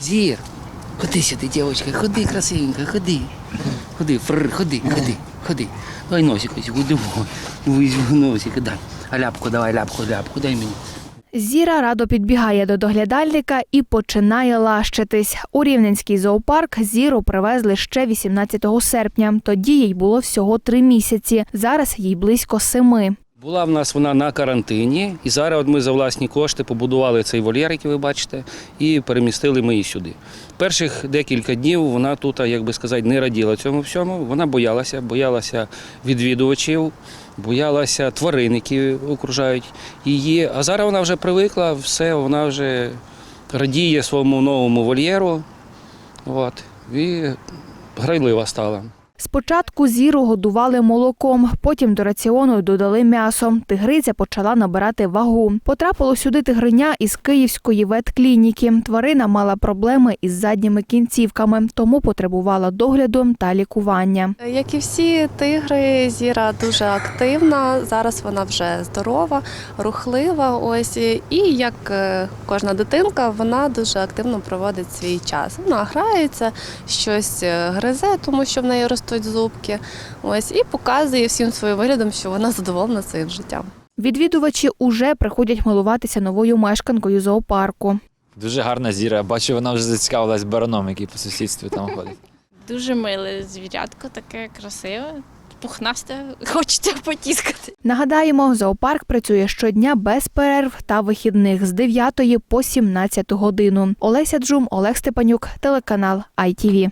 Зір, ходи сюди, дівчинка, ходи, красивенька, ходи. Ходи, фр, ходи, ходи, ходи. Дай носик ось, візьму носик, дай. А ляпку, давай, ляпку, ляпку, дай мені. Зіра радо підбігає до доглядальника і починає лащитись. У Рівненський зоопарк Зіру привезли ще 18 серпня. Тоді їй було всього три місяці. Зараз їй близько семи. Була в нас вона на карантині, і зараз ми за власні кошти побудували цей вольєр, який ви бачите, і перемістили ми її сюди. Перших декілька днів вона тут, як би сказати, не раділа цьому всьому. Вона боялася, боялася відвідувачів, боялася тварин, які окружають її. А зараз вона вже привикла, все, вона вже радіє своєму новому вольєру. От, і грайлива стала. Спочатку зіру годували молоком, потім до раціону додали м'ясо. Тигриця почала набирати вагу. Потрапило сюди тигриня із київської ветклініки. Тварина мала проблеми із задніми кінцівками, тому потребувала догляду та лікування. Як і всі тигри, Зіра дуже активна. Зараз вона вже здорова, рухлива. Ось і як е, кожна дитинка, вона дуже активно проводить свій час. Вона грається, щось е, гризе, тому що в неї ростуть зубки. Ось і показує всім своїм виглядом, що вона задоволена своїм життям. Відвідувачі уже приходять милуватися новою мешканкою зоопарку. Дуже гарна зіра. Бачу, вона вже зацікавилась бараном, який по сусідству там ходить. Дуже миле звірятко, таке красиве, пухнасте, хочеться потіскати. Нагадаємо, зоопарк працює щодня без перерв та вихідних з 9 по 17 годину. Олеся Джум, Олег Степанюк, телеканал ITV.